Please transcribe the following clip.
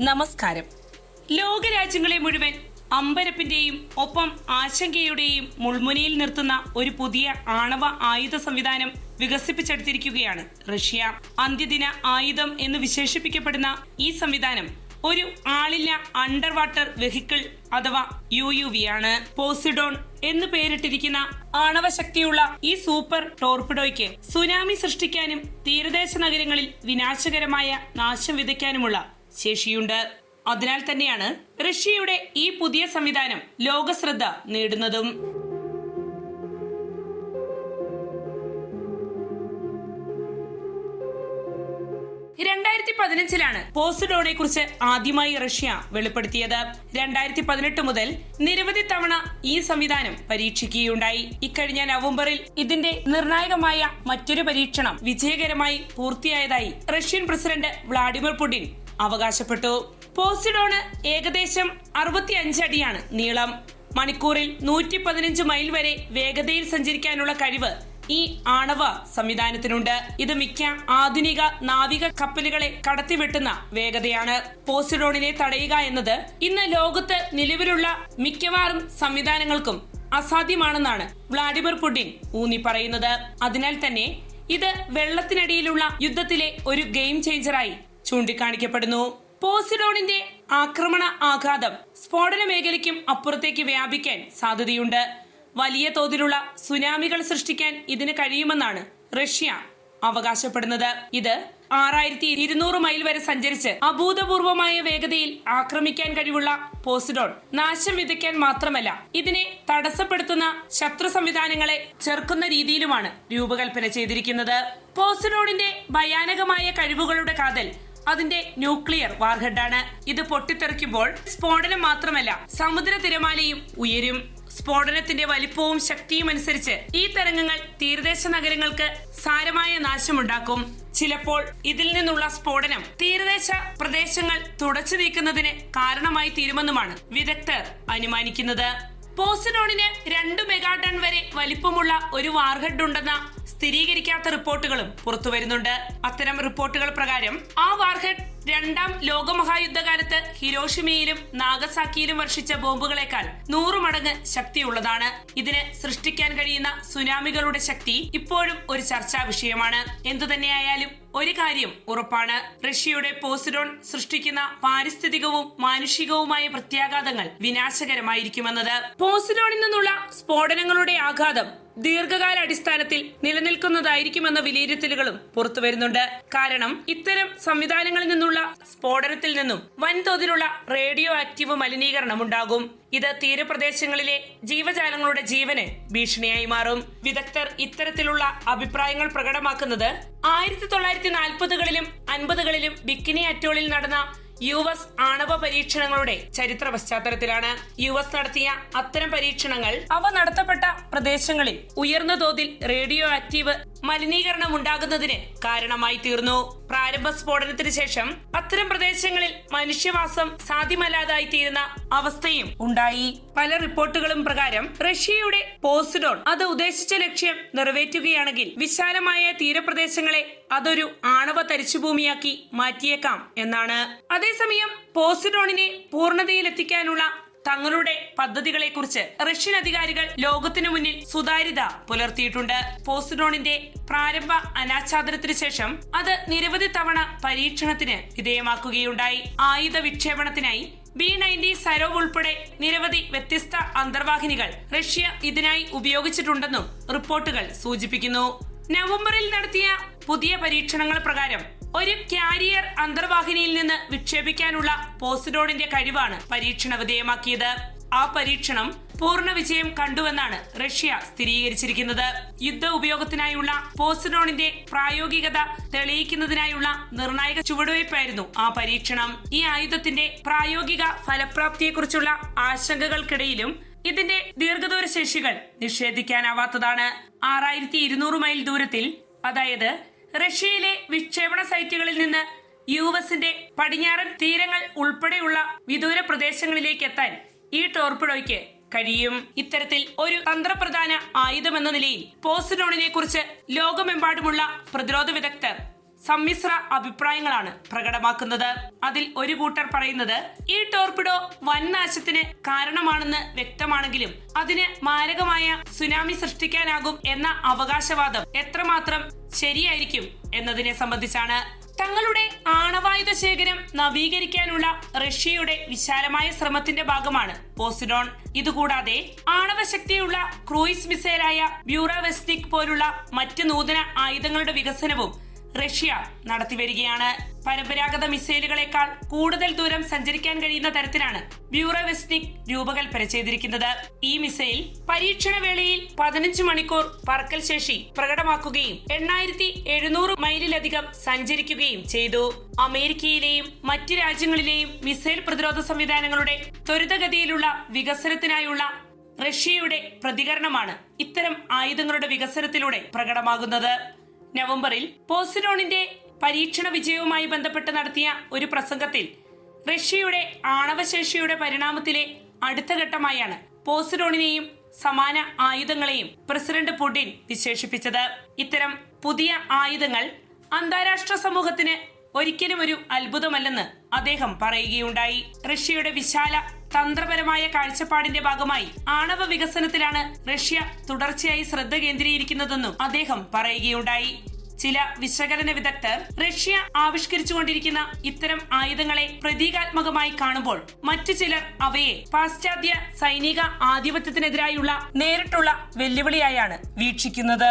നമസ്കാരം. ലോകരാജ്യങ്ങളെ മുഴുവൻ അമ്പരപ്പിന്റെയും ഒപ്പം ആശങ്കയുടെയും മുൾമുനയിൽ നിർത്തുന്ന ഒരു പുതിയ ആണവ ആയുധ സംവിധാനം വികസിപ്പിച്ചെടുത്തിരിക്കുകയാണ് റഷ്യ. അന്ത്യദിന ആയുധം എന്ന് വിശേഷിപ്പിക്കപ്പെടുന്ന ഈ സംവിധാനം ഒരു ആളില്ല അണ്ടർ വാട്ടർ വെഹിക്കിൾ അഥവാ യു യു വി ആണ്. പോസിഡോൺ എന്ന് പേരിട്ടിരിക്കുന്ന ആണവ ശക്തിയുള്ള ഈ സൂപ്പർ ടോർപിഡോയ്ക്ക് സുനാമി സൃഷ്ടിക്കാനും തീരദേശ നഗരങ്ങളിൽ വിനാശകരമായ നാശം വിതയ്ക്കാനുമുള്ള ശേഷിയുണ്ട്. അതിനാൽ തന്നെയാണ് റഷ്യയുടെ ഈ പുതിയ സംവിധാനം ലോകശ്രദ്ധ നേടുന്നതും. രണ്ടായിരത്തി പതിനഞ്ചിലാണ് പോസിഡോണെ കുറിച്ച് ആദ്യമായി റഷ്യ വെളിപ്പെടുത്തിയത്. രണ്ടായിരത്തി പതിനെട്ട് മുതൽ നിരവധി തവണ ഈ സംവിധാനം പരീക്ഷിക്കുകയുണ്ടായി. ഇക്കഴിഞ്ഞ നവംബറിൽ ഇതിന്റെ നിർണായകമായ മറ്റൊരു പരീക്ഷണം വിജയകരമായി പൂർത്തിയായതായി റഷ്യൻ പ്രസിഡന്റ് വ്ളാഡിമിർ പുടിൻ അവകാശപ്പെട്ടു. പോസിഡോണ് ഏകദേശം അറുപത്തിയഞ്ച് അടിയാണ് നീളം. മണിക്കൂറിൽ നൂറ്റി പതിനഞ്ച് മൈൽ വരെ വേഗതയിൽ സഞ്ചരിക്കാനുള്ള കഴിവ് ഈ ആണവ സംവിധാനത്തിനുണ്ട്. ഇത് മിക്ക ആധുനിക നാവിക കപ്പലുകളെ കടത്തിവെട്ടുന്ന വേഗതയാണ്. പോസിഡോണിനെ തടയുക എന്നത് ഇന്ന് ലോകത്ത് നിലവിലുള്ള മിക്കവാറും സംവിധാനങ്ങൾക്കും അസാധ്യമാണെന്നാണ് വ്ളാഡിമിർ പുടിൻ ഊന്നി പറയുന്നത്. അതിനാൽ തന്നെ ഇത് വെള്ളത്തിനടിയിലുള്ള യുദ്ധത്തിലെ ഒരു ഗെയിം ചേഞ്ചറായി. ചൂണ്ടിക്കാണിക്കപ്പെടുന്നു. പോസിഡോണിന്റെ ആക്രമണ ആഘാതം സ്ഫോടന മേഖലയ്ക്കും അപ്പുറത്തേക്ക് വ്യാപിക്കാൻ സാധ്യതയുണ്ട്. വലിയ തോതിലുള്ള സുനാമികൾ സൃഷ്ടിക്കാൻ ഇതിന് കഴിയുമെന്നാണ് റഷ്യ അവകാശപ്പെടുന്നത്. ഇത് ആറായിരത്തി ഇരുന്നൂറ് മൈൽ വരെ സഞ്ചരിച്ച് അഭൂതപൂർവമായ വേഗതയിൽ ആക്രമിക്കാൻ കഴിവുള്ള പോസിഡോൺ നാശം വിതയ്ക്കാൻ മാത്രമല്ല ഇതിനെ തടസ്സപ്പെടുത്തുന്ന ശത്രു സംവിധാനങ്ങളെ ചെറുക്കുന്ന രീതിയിലുമാണ് രൂപകൽപ്പന ചെയ്തിരിക്കുന്നത്. പോസിഡോണിന്റെ ഭയാനകമായ കഴിവുകളുടെ കാതൽ അതിന്റെ ന്യൂക്ലിയർ വാർഹെഡാണ്. ഇത് പൊട്ടിത്തെറിക്കുമ്പോൾ സ്ഫോടനം മാത്രമല്ല സമുദ്ര തിരമാലയും ഉയരും. സ്ഫോടനത്തിന്റെ വലിപ്പവും ശക്തിയും അനുസരിച്ച് ഈ തരംഗങ്ങൾ തീരദേശ നഗരങ്ങൾക്ക് സാരമായ നാശമുണ്ടാക്കും. ചിലപ്പോൾ ഇതിൽ നിന്നുള്ള സ്ഫോടനം തീരദേശ പ്രദേശങ്ങൾ തുടച്ചു നീക്കുന്നതിന് കാരണമായി തീരുമെന്നുമാണ് വിദഗ്ധർ അനുമാനിക്കുന്നത്. പോസിഡോണിന് രണ്ട് മെഗാടൺ വരെ വലിപ്പമുള്ള ഒരു വാർഹെഡ് ഉണ്ടെന്ന സ്ഥിരീകരിക്കാത്ത റിപ്പോർട്ടുകളും പുറത്തുവരുന്നുണ്ട്. അത്തരം റിപ്പോർട്ടുകൾ പ്രകാരം ആ വാർഹെഡ് രണ്ടാം ലോകമഹായുദ്ധകാലത്ത് ഹിരോഷിമയിലും നാഗസാക്കിയിലും വർഷിച്ച ബോംബുകളെക്കാൾ നൂറു മടങ്ങ് ശക്തിയുള്ളതാണ്. ഇതിന് സൃഷ്ടിക്കാൻ കഴിയുന്ന സുനാമികളുടെ ശക്തി ഇപ്പോഴും ഒരു ചർച്ചാ വിഷയമാണ്. എന്തുതന്നെയായാലും ഒരു കാര്യം ഉറപ്പാണ്. റഷ്യയുടെ പോസിഡോൺ സൃഷ്ടിക്കുന്ന പാരിസ്ഥിതികവും മാനുഷികവുമായ പ്രത്യാഘാതങ്ങൾ വിനാശകരമായിരിക്കുമെന്നത്. പോസിഡോണിൽ നിന്നുള്ള സ്ഫോടനങ്ങളുടെ ആഘാതം ദീർഘകാല അടിസ്ഥാനത്തിൽ നിലനിൽക്കുന്നതായിരിക്കുമെന്ന വിലയിരുത്തലുകളും പുറത്തുവരുന്നുണ്ട് കാരണം ഇത്തരം സംവിധാനങ്ങളിൽ നിന്നുള്ള സ്ഫോടനത്തിൽ നിന്നും വൻതോതിലുള്ള റേഡിയോ ആക്റ്റീവ് മലിനീകരണം ഉണ്ടാകും ഇത് തീരപ്രദേശങ്ങളിലെ ജീവജാലങ്ങളുടെ ജീവന് ഭീഷണിയായി മാറും. വിദഗ്ധർ ഇത്തരത്തിലുള്ള അഭിപ്രായങ്ങൾ പ്രകടമാക്കുന്നത് ആയിരത്തി തൊള്ളായിരത്തി നാൽപ്പതുകളിലും അൻപതുകളിലും ബിക്കിനി അറ്റോളിൽ നടന്ന യു എസ് ആണവ പരീക്ഷണങ്ങളുടെ ചരിത്ര പശ്ചാത്തലത്തിലാണ്. യു എസ് നടത്തിയ അത്തരം പരീക്ഷണങ്ങൾ അവ നടത്തപ്പെട്ട പ്രദേശങ്ങളിൽ ഉയർന്ന തോതിൽ റേഡിയോ ആക്റ്റീവ് മലിനീകരണം ഉണ്ടാകുന്നതിന് കാരണമായി തീർന്നു. പ്രാരംഭ സ്ഫോടനത്തിന് ശേഷം അത്തരം പ്രദേശങ്ങളിൽ മനുഷ്യവാസം സാധ്യമല്ലാതായി തീരുന്ന അവസ്ഥയും ഉണ്ടായി. പല റിപ്പോർട്ടുകളും പ്രകാരം റഷ്യയുടെ പോസിഡോൺ അത് ഉദ്ദേശിച്ച ലക്ഷ്യം നിറവേറ്റുകയാണെങ്കിൽ വിശാലമായ തീരപ്രദേശങ്ങളെ അതൊരു ആണവ തരിച്ചുഭൂമിയാക്കി മാറ്റിയേക്കാം എന്നാണ്. അതേസമയം പോസിഡോണിനെ പൂർണതയിലെത്തിക്കാനുള്ള തങ്ങളുടെ പദ്ധതികളെക്കുറിച്ച് റഷ്യൻ അധികാരികൾ ലോകത്തിനു മുന്നിൽ സുതാര്യത പുലർത്തിയിട്ടുണ്ട്. പോസ്റ്റോണിന്റെ പ്രാരംഭ അനാച്ഛാദനത്തിന് ശേഷം അത് നിരവധി തവണ പരീക്ഷണത്തിന് വിധേയമാക്കുകയുണ്ടായി. ആയുധ വിക്ഷേപണത്തിനായി ബി നയന്റി സരോവ് ഉൾപ്പെടെ നിരവധി വ്യത്യസ്ത അന്തർവാഹിനികൾ റഷ്യ ഇതിനായി ഉപയോഗിച്ചിട്ടുണ്ടെന്നും റിപ്പോർട്ടുകൾ സൂചിപ്പിക്കുന്നു. നവംബറിൽ നടത്തിയ പുതിയ പരീക്ഷണങ്ങൾ പ്രകാരം ഒരു കാരിയർ അന്തർവാഹിനിയിൽ നിന്ന് വിക്ഷേപിക്കാനുള്ള പോസിഡോണിന്റെ കഴിവാണ് പരീക്ഷണ വിധേയമാക്കിയത്. ആ പരീക്ഷണം പൂർണ വിജയം കണ്ടുവെന്നാണ് റഷ്യ സ്ഥിരീകരിച്ചിരിക്കുന്നത്. യുദ്ധ ഉപയോഗത്തിനായുള്ള പോസിഡോണിന്റെ പ്രായോഗികത തെളിയിക്കുന്നതിനായുള്ള നിർണായക ചുവടുവയ്പായിരുന്നു ആ പരീക്ഷണം. ഈ ആയുധത്തിന്റെ പ്രായോഗിക ഫലപ്രാപ്തിയെക്കുറിച്ചുള്ള ആശങ്കകൾക്കിടയിലും ഇതിന്റെ ദീർഘദൂര ശേഷികൾ നിഷേധിക്കാനാവാത്തതാണ്. ആറായിരത്തി ഇരുന്നൂറ് മൈൽ ദൂരത്തിൽ അതായത് റഷ്യയിലെ വിക്ഷേപണ സൈറ്റുകളിൽ നിന്ന് യു എസിന്റെ പടിഞ്ഞാറൻ തീരങ്ങൾ ഉൾപ്പെടെയുള്ള വിദൂര പ്രദേശങ്ങളിലേക്ക് എത്താൻ ഈ ടോർപിഡോയ്ക്ക് കഴിയും. ഇത്തരത്തിൽ ഒരു തന്ത്രപ്രധാന ആയുധമെന്ന നിലയിൽ പോസിഡോണിനെ കുറിച്ച് ലോകമെമ്പാടുമുള്ള പ്രതിരോധ വിദഗ്ധർ സമ്മിശ്ര അഭിപ്രായങ്ങളാണ് പ്രകടമാക്കുന്നത്. അതിൽ ഒരു കൂട്ടർ പറയുന്നത് ഈ ടോർപിഡോ വൻ നാശത്തിന് കാരണമാണെന്ന് വ്യക്തമാണെങ്കിലും അതിന് മാരകമായ സുനാമി സൃഷ്ടിക്കാനാകും എന്ന അവകാശവാദം എത്രമാത്രം ശരിയായിരിക്കും എന്നതിനെ സംബന്ധിച്ചാണ്. തങ്ങളുടെ ആണവായുധ ശേഖരം നവീകരിക്കാനുള്ള റഷ്യയുടെ വിശാലമായ ശ്രമത്തിന്റെ ഭാഗമാണ് പോസിഡോൺ. ഇതുകൂടാതെ ആണവശക്തിയുള്ള ക്രൂയിസ് മിസൈലായ ബ്യൂറാവെസ്റ്റിക് പോലുള്ള മറ്റ് നൂതന ആയുധങ്ങളുടെ വികസനവും റഷ്യ നടത്തിവരികയാണ്. പരമ്പരാഗത മിസൈലുകളെക്കാൾ കൂടുതൽ ദൂരം സഞ്ചരിക്കാൻ കഴിയുന്ന തരത്തിലാണ് ബ്യൂറോവെസ്റ്റിക് രൂപകൽപ്പന ചെയ്തിരിക്കുന്നത്. ഈ മിസൈൽ പരീക്ഷണ വേളയിൽ പതിനഞ്ച് മണിക്കൂർ പറക്കൽ ശേഷി പ്രകടമാക്കുകയും എണ്ണായിരത്തി എഴുന്നൂറ് മൈലിലധികം സഞ്ചരിക്കുകയും ചെയ്തു. അമേരിക്കയിലെയും മറ്റ് രാജ്യങ്ങളിലെയും മിസൈൽ പ്രതിരോധ സംവിധാനങ്ങളുടെ ത്വരിതഗതിയിലുള്ള വികസനത്തിനായുള്ള റഷ്യയുടെ പ്രതികരണമാണ് ഇത്തരം ആയുധങ്ങളുടെ വികസനത്തിലൂടെ പ്രകടമാകുന്നത്. നവംബറിൽ പോസിഡോണിന്റെ പരീക്ഷണ വിജയവുമായി ബന്ധപ്പെട്ട് നടത്തിയ ഒരു പ്രസംഗത്തിൽ റഷ്യയുടെ ആണവശേഷിയുടെ പരിണാമത്തിലെ അടുത്ത ഘട്ടമായാണ് പോസിഡോണിനെയും സമാന ആയുധങ്ങളെയും പ്രസിഡന്റ് പുടിൻ വിശേഷിപ്പിച്ചത്. ഇത്തരം പുതിയ ആയുധങ്ങൾ അന്താരാഷ്ട്ര സമൂഹത്തിന് ഒരിക്കലും ഒരു അത്ഭുതമല്ലെന്ന് അദ്ദേഹം പറയുകയുണ്ടായി. റഷ്യയുടെ വിശാല തന്ത്രപരമായ കാഴ്ചപ്പാടിന്റെ ഭാഗമായി ആണവ വികസനത്തിലാണ് റഷ്യ തുടർച്ചയായി ശ്രദ്ധ കേന്ദ്രീകരിക്കുന്നതെന്നും അദ്ദേഹം പറയുകയുണ്ടായി. ചില വിശകലന വിദഗ്ധർ റഷ്യ ആവിഷ്കരിച്ചുകൊണ്ടിരിക്കുന്ന ഇത്തരം ആയുധങ്ങളെ പ്രതീകാത്മകമായി കാണുമ്പോൾ മറ്റു ചിലർ അവയെ പാശ്ചാത്യ സൈനിക ആധിപത്യത്തിനെതിരായുള്ള നേരിട്ടുള്ള വെല്ലുവിളിയായാണ് വീക്ഷിക്കുന്നത്.